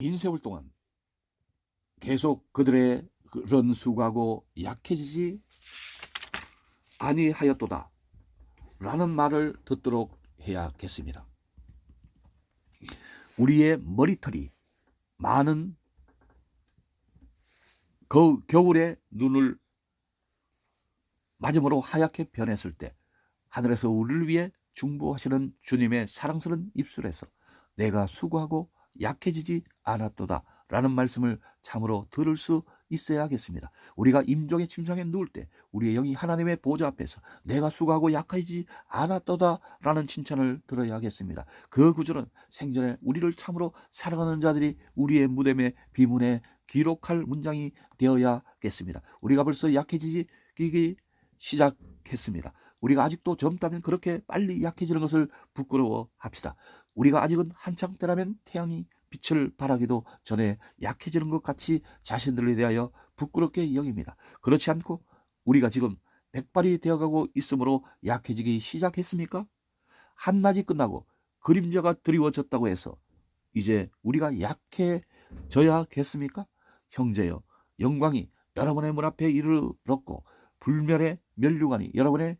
긴 세월 동안 계속 그들의 그런 수고하고 약해지지 아니하였도다 라는 말을 듣도록 해야겠습니다. 우리의 머리털이 많은 그 겨울에 눈을 맞음으로 하얗게 변했을 때 하늘에서 우리를 위해 중보하시는 주님의 사랑스러운 입술에서 내가 수고하고 약해지지 않았도다 라는 말씀을 참으로 들을 수 있어야겠습니다. 우리가 임종의 침상에 누울 때 우리의 영이 하나님의 보좌 앞에서 내가 수고하고 약해지지 않았도다 라는 칭찬을 들어야겠습니다. 그 구절은 생전에 우리를 참으로 사랑하는 자들이 우리의 무덤의 비문에 기록할 문장이 되어야겠습니다. 우리가 벌써 약해지기 시작했습니다. 우리가 아직도 젊다면 그렇게 빨리 약해지는 것을 부끄러워 합시다. 우리가 아직은 한창 때라면 태양이 빛을 발하기도 전에 약해지는 것 같이 자신들에 대하여 부끄럽게 여깁니다. 그렇지 않고 우리가 지금 백발이 되어가고 있으므로 약해지기 시작했습니까? 한낮이 끝나고 그림자가 드리워졌다고 해서 이제 우리가 약해져야겠습니까? 형제여, 영광이 여러분의 문 앞에 이르렀고 불멸의 멸류관이 여러분의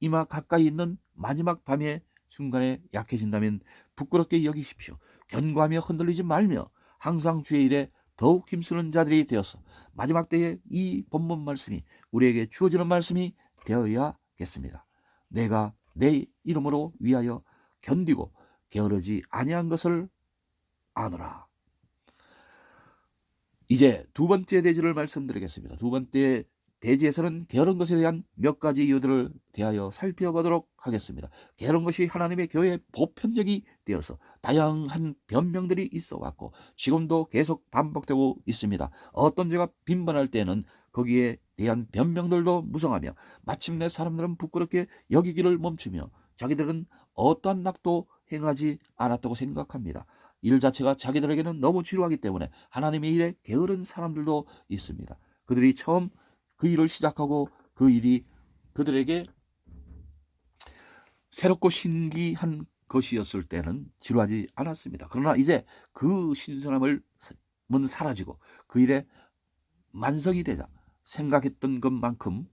이마 가까이 있는 마지막 밤의 순간에 약해진다면 부끄럽게 여기십시오. 견고하며 흔들리지 말며 항상 주의 일에 더욱 힘쓰는 자들이 되어서 마지막 때에 이 본문 말씀이 우리에게 주어지는 말씀이 되어야겠습니다. 내가 내 이름으로 위하여 견디고 게으르지 아니한 것을 아노라. 이제 두 번째 대지를 말씀드리겠습니다. 두 번째 대지에서는 게으른 것에 대한 몇 가지 이유들을 대하여 살펴보도록 하겠습니다. 게으른 것이 하나님의 교회의 보편적이 되어서 다양한 변명들이 있어 왔고 지금도 계속 반복되고 있습니다. 어떤 죄가 빈번할 때는 거기에 대한 변명들도 무성하며 마침내 사람들은 부끄럽게 여기기를 멈추며 자기들은 어떠한 낙도 행하지 않았다고 생각합니다. 일 자체가 자기들에게는 너무 지루하기 때문에 하나님의 일에 게으른 사람들도 있습니다. 그들이 처음 그 일을 시작하고 그 일이 그들에게 새롭고 신기한 것이었을 때는 지루하지 않았습니다. 그러나 이제 그 신선함을 문 사라지고 그 일에 만성이 되자 생각했던 것만큼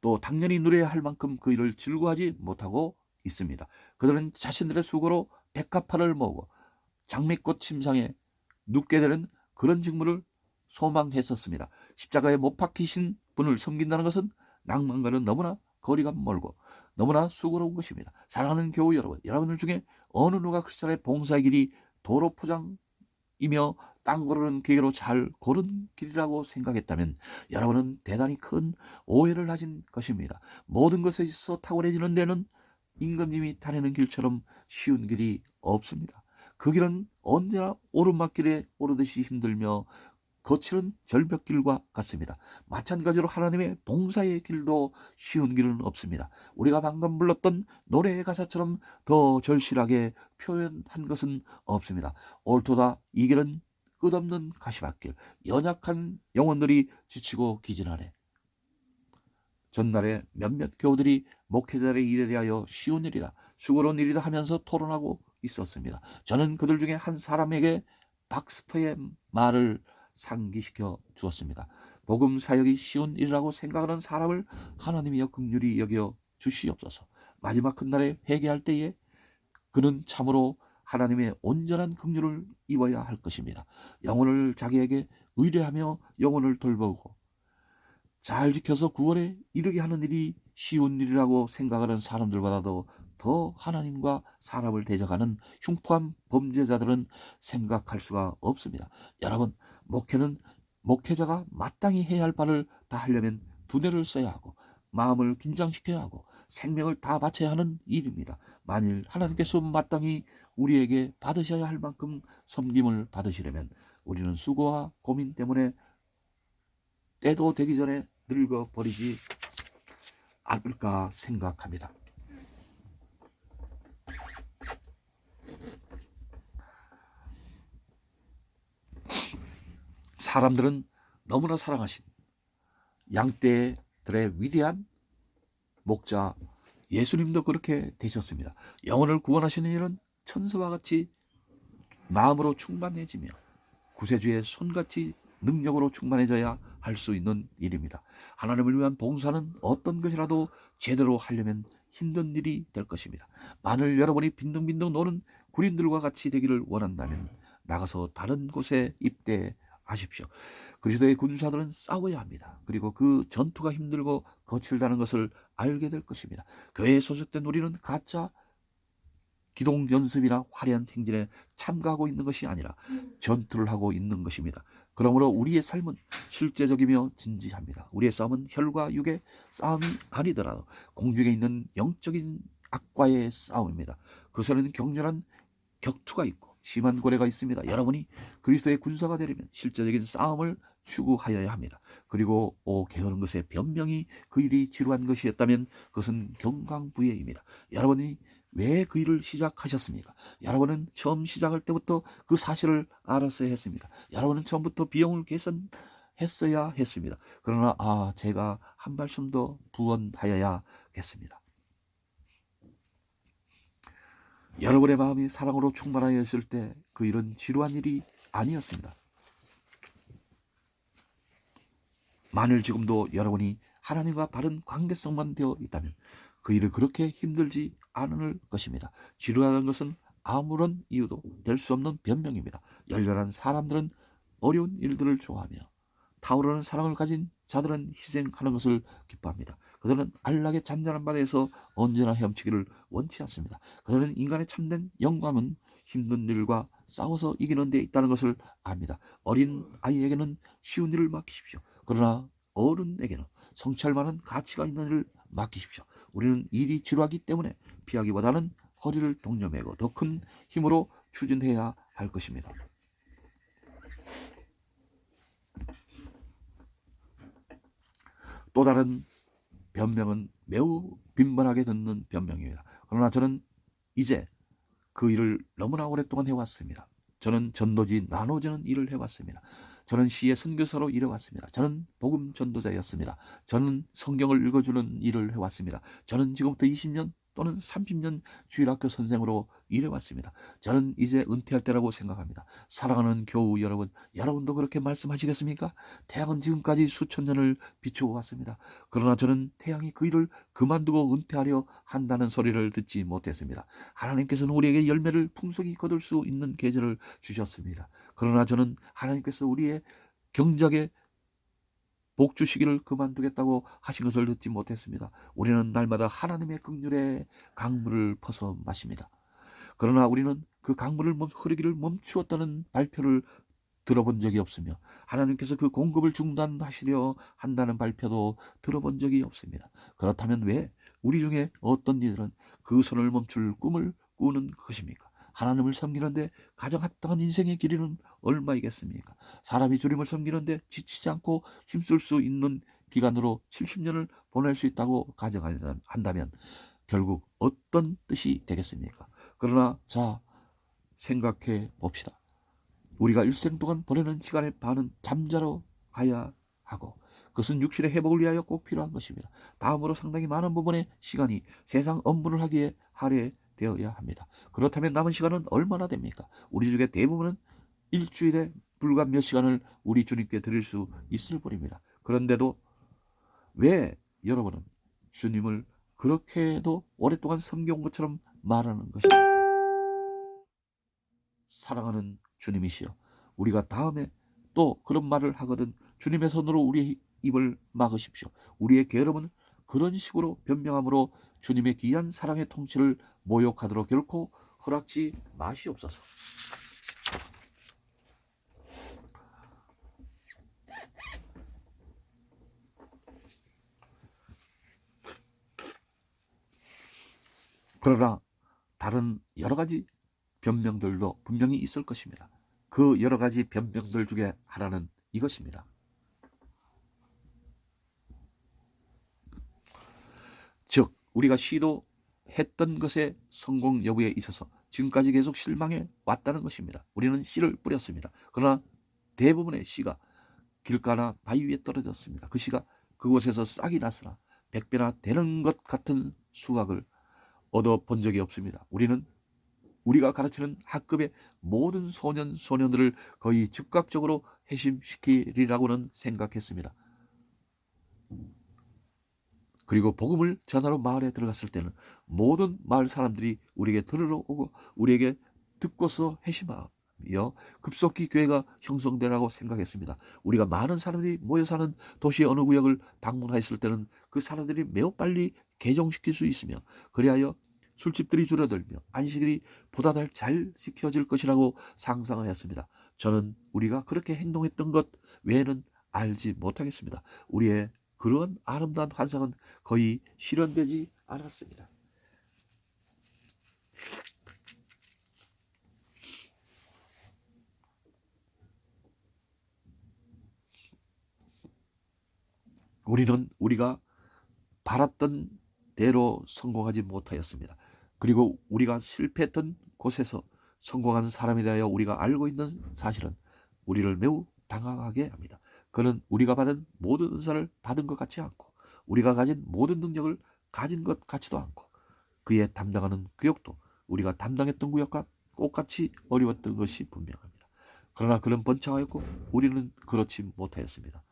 또 당연히 누려야 할 만큼 그 일을 즐거워하지 못하고 있습니다. 그들은 자신들의 수고로 백합화를 모으고 장미꽃 침상에 눕게 되는 그런 직무를 소망했었습니다. 십자가에 못 박히신 분을 섬긴다는 것은 낭만과는 너무나 거리가 멀고 너무나 수고로운 것입니다. 사랑하는 교우 여러분, 여러분들 중에 어느 누가 크리스천의 봉사의 길이 도로 포장이며 땅 고르는 기계로 잘 고른 길이라고 생각했다면 여러분은 대단히 큰 오해를 하신 것입니다. 모든 것에 있어 탁월해지는 데는 임금님이 다니는 길처럼 쉬운 길이 없습니다. 그 길은 언제나 오르막길에 오르듯이 힘들며 거칠은 절벽길과 같습니다. 마찬가지로 하나님의 봉사의 길도 쉬운 길은 없습니다. 우리가 방금 불렀던 노래의 가사처럼 더 절실하게 표현한 것은 없습니다. 옳도다 이 길은 끝없는 가시밭길, 연약한 영혼들이 지치고 기진하네. 전날에 몇몇 교우들이 목회자의 일에 대하여 쉬운 일이다, 수고로운 일이다 하면서 토론하고 있었습니다. 저는 그들 중에 한 사람에게 박스터의 말을 상기시켜 주었습니다. 복음 사역이 쉬운 일이라고 생각하는 사람을 하나님이여 긍휼히 여겨 주시옵소서. 마지막 큰 날에 회개할 때에 그는 참으로 하나님의 온전한 긍휼을 입어야 할 것입니다. 영혼을 자기에게 의뢰하며 영혼을 돌보고 잘 지켜서 구원에 이르게 하는 일이 쉬운 일이라고 생각하는 사람들보다도 더 하나님과 사람을 대적하는 흉포한 범죄자들은 생각할 수가 없습니다. 여러분, 목회는 목회자가 마땅히 해야 할 바를 다 하려면 두뇌를 써야 하고 마음을 긴장시켜야 하고 생명을 다 바쳐야 하는 일입니다. 만일 하나님께서 마땅히 우리에게 받으셔야 할 만큼 섬김을 받으시려면 우리는 수고와 고민 때문에 때도 되기 전에 늙어 버리지 않을까 생각합니다. 사람들은 너무나 사랑하신 양떼들의 위대한 목자 예수님도 그렇게 되셨습니다. 영혼을 구원하시는 일은 천사와 같이 마음으로 충만해지며 구세주의 손같이 능력으로 충만해져야 할 수 있는 일입니다. 하나님을 위한 봉사는 어떤 것이라도 제대로 하려면 힘든 일이 될 것입니다. 만일 여러분이 빈둥빈둥 노는 군인들과 같이 되기를 원한다면 나가서 다른 곳에 입대 하십시오. 그리스도의 군사들은 싸워야 합니다. 그리고 그 전투가 힘들고 거칠다는 것을 알게 될 것입니다. 교회에 소속된 우리는 가짜 기동 연습이나 화려한 행진에 참가하고 있는 것이 아니라 전투를 하고 있는 것입니다. 그러므로 우리의 삶은 실제적이며 진지합니다. 우리의 싸움은 혈과 육의 싸움이 아니더라도 공중에 있는 영적인 악과의 싸움입니다. 그것에는 격렬한 격투가 있고 심한 고래가 있습니다. 여러분이 그리스도의 군사가 되려면 실제적인 싸움을 추구하여야 합니다. 그리고 오 게으른 것에 변명이 그 일이 지루한 것이었다면 그것은 경강부회입니다. 여러분이 왜 그 일을 시작하셨습니까? 여러분은 처음 시작할 때부터 그 사실을 알았어야 했습니다. 여러분은 처음부터 비용을 개선했어야 했습니다. 그러나 아 제가 한 말씀 더 부언하여야겠습니다. 여러분의 마음이 사랑으로 충만하여 있을 때 그 일은 지루한 일이 아니었습니다. 만일 지금도 여러분이 하나님과 바른 관계성만 되어 있다면 그 일을 그렇게 힘들지 않을 것입니다. 지루하다는 것은 아무런 이유도 될 수 없는 변명입니다. 열렬한 사람들은 어려운 일들을 좋아하며 타오르는 사랑을 가진 자들은 희생하는 것을 기뻐합니다. 그들은 안락의 잔잔한 바다에서 언제나 헤엄치기를 원치 않습니다. 그들은 인간의 참된 영광은 힘든 일과 싸워서 이기는 데 있다는 것을 압니다. 어린 아이에게는 쉬운 일을 맡기십시오. 그러나 어른에게는 성취할 만한 가치가 있는 일을 맡기십시오. 우리는 일이 지루하기 때문에 피하기보다는 허리를 동여매고 더 큰 힘으로 추진해야 할 것입니다. 또 다른 변명은 매우 빈번하게 듣는 변명입니다. 그러나 저는 이제 그 일을 너무나 오랫동안 해왔습니다. 저는 전도지 나눠주는 일을 해왔습니다. 저는 시의 선교사로 일해왔습니다. 저는 복음 전도자였습니다. 저는 성경을 읽어주는 일을 해왔습니다. 저는 지금부터 20년 또는 30년 주일학교 선생으로 일해왔습니다. 저는 이제 은퇴할 때라고 생각합니다. 사랑하는 교우 여러분, 여러분도 그렇게 말씀하시겠습니까? 태양은 지금까지 수천 년을 비추어 왔습니다. 그러나 저는 태양이 그 일을 그만두고 은퇴하려 한다는 소리를 듣지 못했습니다. 하나님께서는 우리에게 열매를 풍성히 거둘 수 있는 계절을 주셨습니다. 그러나 저는 하나님께서 우리의 경작에 복 주시기를 그만두겠다고 하신 것을 듣지 못했습니다. 우리는 날마다 하나님의 긍휼의 강물을 퍼서 마십니다. 그러나 우리는 그 강물을 흐르기를 멈추었다는 발표를 들어본 적이 없으며 하나님께서 그 공급을 중단하시려 한다는 발표도 들어본 적이 없습니다. 그렇다면 왜 우리 중에 어떤 이들은 그 손을 멈출 꿈을 꾸는 것입니까? 하나님을 섬기는데 가장 합당한 인생의 길이는 얼마이겠습니까? 사람이 주님을 섬기는데 지치지 않고 힘쓸 수 있는 기간으로 70년을 보낼 수 있다고 가정한다면 결국 어떤 뜻이 되겠습니까? 그러나 자 생각해 봅시다. 우리가 일생 동안 보내는 시간의 반은 잠자러 가야 하고 그것은 육신의 회복을 위하여 꼭 필요한 것입니다. 다음으로 상당히 많은 부분의 시간이 세상 업무를 하기에 할애 되어야 합니다. 그렇다면 남은 시간은 얼마나 됩니까? 우리 중에 대부분은 일주일에 불과 몇 시간을 우리 주님께 드릴 수 있을 뿐입니다. 그런데도 왜 여러분은 주님을 그렇게도 오랫동안 섬겨온 것처럼 말하는 것입니까? 사랑하는 주님이시여 우리가 다음에 또 그런 말을 하거든 주님의 손으로 우리의 입을 막으십시오. 우리의 게으름은 그런 식으로 변명함으로 주님의 귀한 사랑의 통치를 모욕하도록 결코 허락지 마시옵소서. 그러나 다른 여러 가지 변명들도 분명히 있을 것입니다. 그 여러 가지 변명들 중에 하나는 이것입니다. 즉, 우리가 시도 했던 것의 성공 여부에 있어서 지금까지 계속 실망해 왔다는 것입니다. 우리는 씨를 뿌렸습니다. 그러나 대부분의 씨가 길가나 바위 위에 떨어졌습니다. 그 씨가 그곳에서 싹이 났으나 백배나 되는 것 같은 수확을 얻어 본 적이 없습니다. 우리는 우리가 가르치는 학급의 모든 소년 소녀들을 거의 즉각적으로 해심시키리라고는 생각했습니다. 그리고 복음을 전하러 마을에 들어갔을 때는 모든 마을 사람들이 우리에게 들으러 오고 우리에게 듣고서 해심하며 급속히 교회가 형성되라고 생각했습니다. 우리가 많은 사람들이 모여 사는 도시의 어느 구역을 방문하였을 때는 그 사람들이 매우 빨리 개종시킬 수 있으며 그리하여 술집들이 줄어들며 안식일이 보다 잘 지켜질 것이라고 상상하였습니다. 저는 우리가 그렇게 행동했던 것 외에는 알지 못하겠습니다. 우리의 그러한 아름다운 환상은 거의 실현되지 않았습니다. 우리는 우리가 바랐던 대로 성공하지 못하였습니다. 그리고 우리가 실패했던 곳에서 성공한 사람에 대하여 우리가 알고 있는 사실은 우리를 매우 당황하게 합니다. 그는 우리가 받은 모든 은사를 받은 것 같지 않고 우리가 가진 모든 능력을 가진 것 같지도 않고 그의 담당하는 구역도 우리가 담당했던 구역과 똑같이 어려웠던 것이 분명합니다. 그러나 그는 번창하였고 우리는 그렇지 못하였습니다.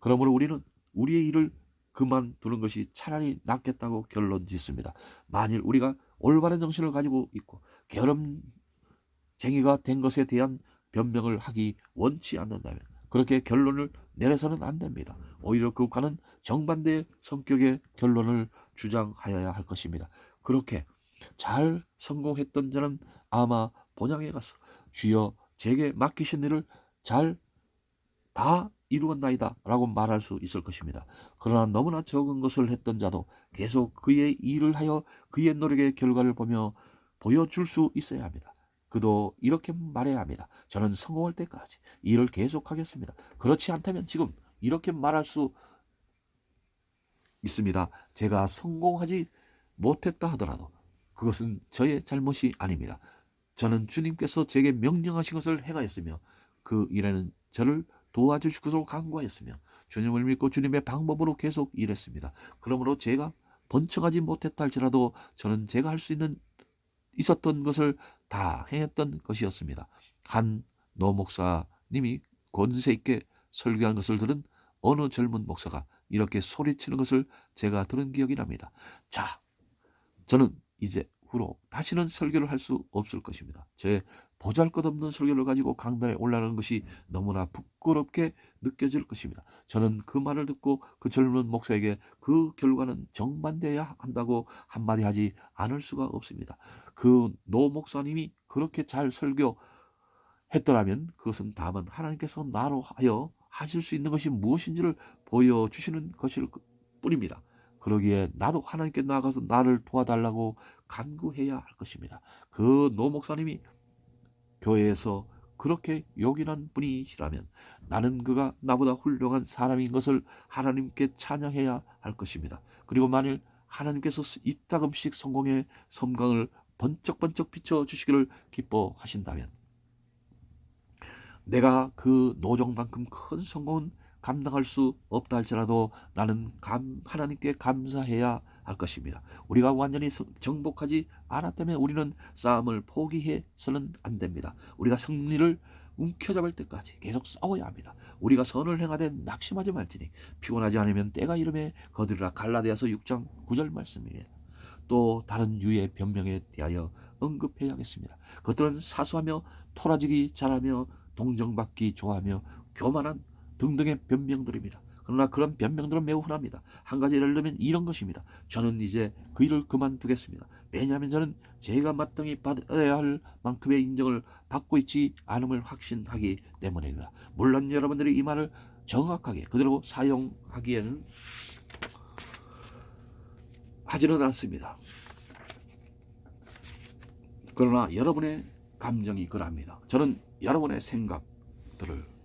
그러므로 우리는 우리의 일을 그만두는 것이 차라리 낫겠다고 결론 짓습니다. 만일 우리가 올바른 정신을 가지고 있고 게으름쟁이가 된 것에 대한 변명을 하기 원치 않는다면 그렇게 결론을 내려서는 안 됩니다. 오히려 그과는 정반대의 성격의 결론을 주장하여야 할 것입니다. 그렇게 잘 성공했던 자는 아마 본향에 가서 주여 제게 맡기신 일을 잘 다 이루었나이다 라고 말할 수 있을 것입니다. 그러나 너무나 적은 것을 했던 자도 계속 그의 일을 하여 그의 노력의 결과를 보며 보여줄 수 있어야 합니다. 그도 이렇게 말해야 합니다. 저는 성공할 때까지 일을 계속하겠습니다. 그렇지 않다면 지금 이렇게 말할 수 있습니다. 제가 성공하지 못했다 하더라도 그것은 저의 잘못이 아닙니다. 저는 주님께서 제게 명령하신 것을 행하였으며 그 일에는 저를 도와주실 것으로 간구하였으며 주님을 믿고 주님의 방법으로 계속 일했습니다. 그러므로 제가 번창하지 못했다 할지라도 저는 제가 할 수 있는 있었던 것을 다 행했던 것이었습니다. 한 노 목사님이 권세 있게 설교한 것을 들은 어느 젊은 목사가 이렇게 소리치는 것을 제가 들은 기억이 납니다. 자, 저는 이제 후로 다시는 설교를 할 수 없을 것입니다. 제 보잘것없는 설교를 가지고 강단에 올라가는 것이 너무나 부끄럽게 느껴질 것입니다. 저는 그 말을 듣고 그 젊은 목사에게 그 결과는 정반대해야 한다고 한마디 하지 않을 수가 없습니다. 그 노 목사님이 그렇게 잘 설교했더라면 그것은 다만 하나님께서 나로 하여 하실 수 있는 것이 무엇인지를 보여주시는 것일 뿐입니다. 그러기에 나도 하나님께 나가서 나를 도와달라고 간구해야 할 것입니다. 그 노 목사님이 교회에서 그렇게 요긴한 분이시라면 나는 그가 나보다 훌륭한 사람인 것을 하나님께 찬양해야 할 것입니다. 그리고 만일 하나님께서 이따금씩 성공의 섬광을 번쩍번쩍 비춰주시기를 기뻐하신다면 내가 그 노정만큼 큰 성공은 감당할 수 없다 할지라도 나는 감, 하나님께 감사해야 할 것입니다. 우리가 완전히 정복하지 않았다면 우리는 싸움을 포기해서는 안 됩니다. 우리가 승리를 움켜잡을 때까지 계속 싸워야 합니다. 우리가 선을 행하되 낙심하지 말지니 피곤하지 않으면 때가 이름에 거두리라 갈라디아서 6장 9절 말씀입니다. 또 다른 유의 변명에 대하여 언급해야겠습니다. 그것들은 사소하며 토라지기 잘하며 동정받기 좋아하며 교만한 등등의 변명들입니다. 그러나 그런 변명들은 매우 흔합니다. 한 가지 예를 들면 이런 것입니다. 저는 이제 그 일을 그만두겠습니다. 왜냐하면 저는 제가 마땅히 받아야 할 만큼의 인정을 받고 있지 않음을 확신하기 때문입니다. 물론 여러분들이 이 말을 정확하게 그대로 사용하기에는 하지는 않습니다. 그러나 여러분의 감정이 그럽니다. 저는 여러분의 생각들을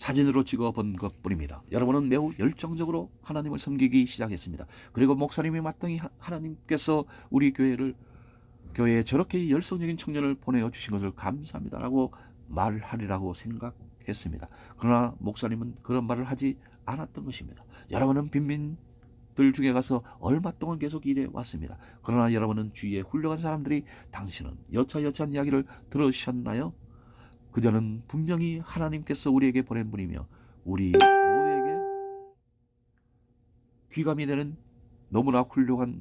사진으로 찍어본 것 뿐입니다. 여러분은 매우 열정적으로 하나님을 섬기기 시작했습니다. 그리고 목사님이 마땅히 하나님께서 우리 교회를 교회에 저렇게 열성적인 청년을 보내어 주신 것을 감사합니다라고 말하리라고 생각했습니다. 그러나 목사님은 그런 말을 하지 않았던 것입니다. 여러분은 빈민 들 중에 가서 얼마 동안 계속 일해 왔습니다. 그러나 여러분은 주위에 훌륭한 사람들이 당신은 여차여차한 이야기를 들으셨나요? 그저는 분명히 하나님께서 우리에게 보낸 분이며 우리 모두에게 귀감이 되는 너무나 훌륭한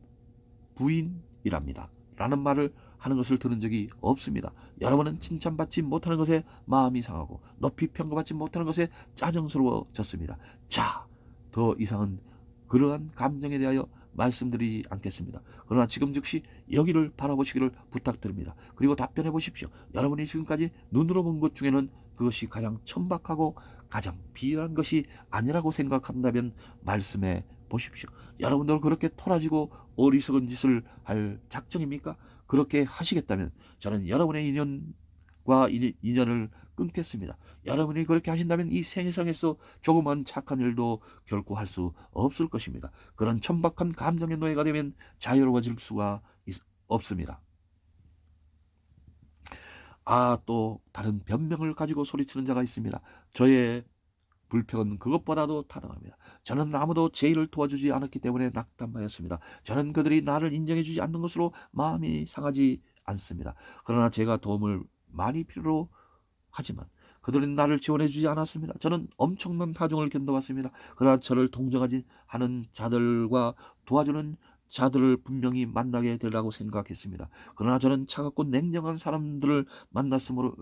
부인이랍니다. 라는 말을 하는 것을 들은 적이 없습니다. 여러분은 칭찬받지 못하는 것에 마음이 상하고 높이 평가받지 못하는 것에 짜증스러워졌습니다. 자, 더 이상은 그러한 감정에 대하여 말씀드리지 않겠습니다. 그러나 지금 즉시 여기를 바라보시기를 부탁드립니다. 그리고 답변해 보십시오. 여러분이 지금까지 눈으로 본 것 중에는 그것이 가장 천박하고 가장 비열한 것이 아니라고 생각한다면 말씀해 보십시오. 여러분들 그렇게 토라지고 어리석은 짓을 할 작정입니까? 그렇게 하시겠다면 저는 여러분의 인연과 인- 인연을 끊겠습니다. 여러분이 그렇게 하신다면 이 세상에서 조그만 착한 일도 결코 할 수 없을 것입니다. 그런 천박한 감정의 노예가 되면 자유로워질 수가 있- 없습니다. 아, 또 다른 변명을 가지고 소리치는 자가 있습니다. 저의 불평은 그것보다도 타당합니다. 저는 아무도 제 일을 도와주지 않았기 때문에 낙담하였습니다. 저는 그들이 나를 인정해주지 않는 것으로 마음이 상하지 않습니다. 그러나 제가 도움을 많이 필요로 하지만 그들은 나를 지원해 주지 않았습니다. 저는 엄청난 하중을 견뎌왔습니다. 그러나 저를 동정하지 않은 자들과 도와주는 자들을 분명히 만나게 되라고 생각했습니다. 그러나 저는 차갑고 냉정한 사람들을 만났으므로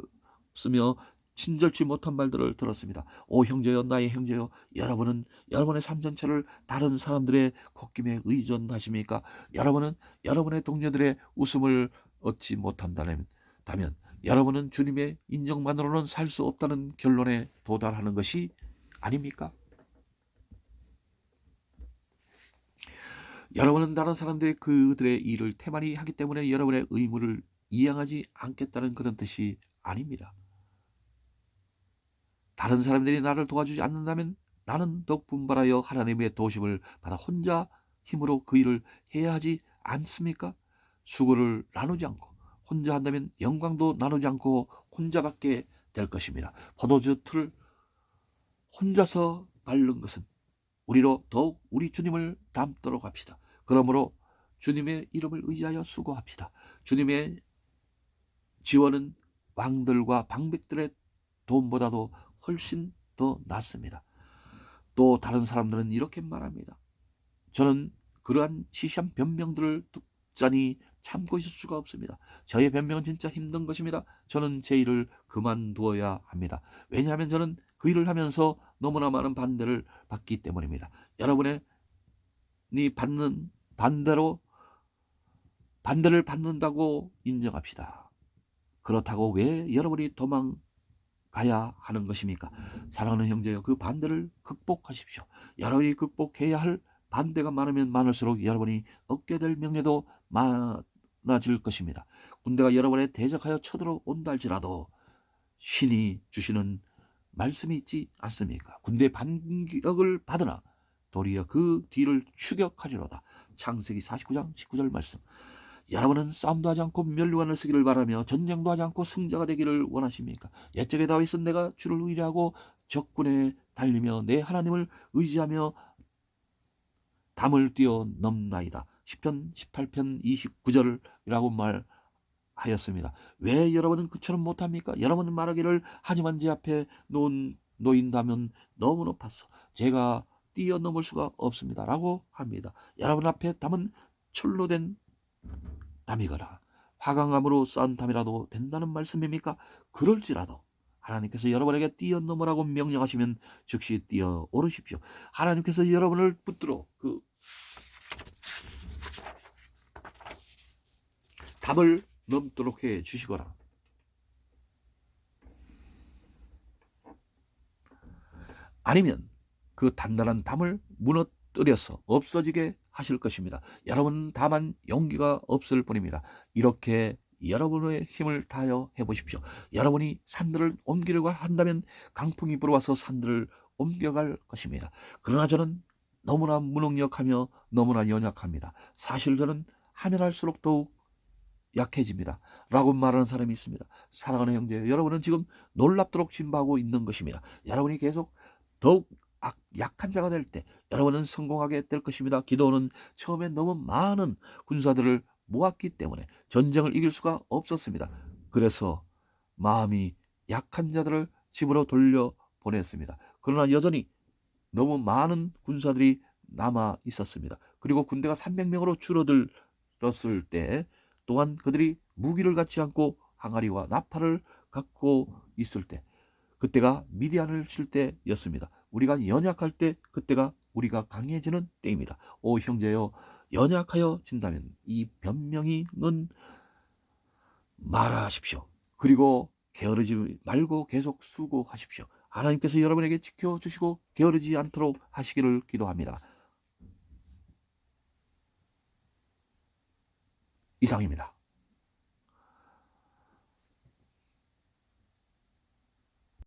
쓰며 친절치 못한 말들을 들었습니다. 오 형제여 나의 형제여 여러분은 여러분의 삶 전체를 다른 사람들의 콧김에 의존하십니까? 여러분은 여러분의 동료들의 웃음을 얻지 못한다면 다면 여러분은 주님의 인정만으로는 살 수 없다는 결론에 도달하는 것이 아닙니까? 여러분은 다른 사람들의 그들의 일을 태만히 하기 때문에 여러분의 의무를 이행하지 않겠다는 그런 뜻이 아닙니다. 다른 사람들이 나를 도와주지 않는다면 나는 더욱 분발하여 하나님의 도심을 받아 혼자 힘으로 그 일을 해야 하지 않습니까? 수고를 나누지 않고 혼자 한다면 영광도 나누지 않고 혼자 갖게 될 것입니다. 포도주 틀을 혼자서 밟는 것은 우리로 더욱 우리 주님을 닮도록 합시다. 그러므로 주님의 이름을 의지하여 수고합시다. 주님의 지원은 왕들과 방백들의 돈보다도 훨씬 더 낫습니다. 또 다른 사람들은 이렇게 말합니다. 저는 그러한 시시한 변명들을 듣자니 참고 있을 수가 없습니다. 저의 변명은 진짜 힘든 것입니다. 저는 제 일을 그만두어야 합니다. 왜냐하면 저는 그 일을 하면서 너무나 많은 반대를 받기 때문입니다. 여러분의 이 받는 반대로 반대를 받는다고 인정합시다. 그렇다고 왜 여러분이 도망가야 하는 것입니까? 사랑하는 형제여 그 반대를 극복하십시오. 여러분이 극복해야 할 반대가 많으면 많을수록 여러분이 얻게 될 명예도 많 아질 것입니다. 군대가 여러분에 대적하여 쳐들어온다 할지라도 신이 주시는 말씀이 있지 않습니까? 군대 반격을 받으나 도리어 그 뒤를 추격하리로다. 창세기 49장 19절 말씀. 여러분은 싸움도 하지 않고 멸류관을 쓰기를 바라며 전쟁도 하지 않고 승자가 되기를 원하십니까? 옛적에 다윗은 내가 주를 의뢰하고 적군에 달리며 내 하나님을 의지하며 담을 뛰어넘나이다. 10편 18편 29절이라고 말하였습니다. 왜 여러분은 그처럼 못합니까? 여러분은 말하기를 하지만 제 앞에 놓은, 놓인다면 너무 높아서 제가 뛰어넘을 수가 없습니다. 라고 합니다. 여러분 앞에 담은 철로 된 담이거나 화강암으로 쌓은 담이라도 된다는 말씀입니까? 그럴지라도 하나님께서 여러분에게 뛰어넘으라고 명령하시면 즉시 뛰어오르십시오. 하나님께서 여러분을 붙들어 그 담을 넘도록 해 주시거라. 아니면 그 단단한 담을 무너뜨려서 없어지게 하실 것입니다. 여러분 다만 용기가 없을 뿐입니다. 이렇게 여러분의 힘을 다하여 해보십시오. 여러분이 산들을 옮기려고 한다면 강풍이 불어와서 산들을 옮겨갈 것입니다. 그러나 저는 너무나 무능력하며 너무나 연약합니다. 사실 저는 하면 할수록 더욱 약해집니다. 라고 말하는 사람이 있습니다. 사랑하는 형제, 여러분은 지금 놀랍도록 진보하고 있는 것입니다. 여러분이 계속 더욱 악- 약한 자가 될 때 여러분은 성공하게 될 것입니다. 기도는 처음에 너무 많은 군사들을 모았기 때문에 전쟁을 이길 수가 없었습니다. 그래서 마음이 약한 자들을 집으로 돌려 보냈습니다. 그러나 여전히 너무 많은 군사들이 남아 있었습니다. 그리고 군대가 300명으로 줄어들었을 때 또한 그들이 무기를 갖지 않고 항아리와 나팔을 갖고 있을 때 그때가 미디안을 칠 때였습니다. 우리가 연약할 때 그때가 우리가 강해지는 때입니다. 오 형제여 연약하여 진다면 이 변명이는 말하십시오. 그리고 게으르지 말고 계속 수고하십시오. 하나님께서 여러분에게 지켜주시고 게으르지 않도록 하시기를 기도합니다. 이상입니다.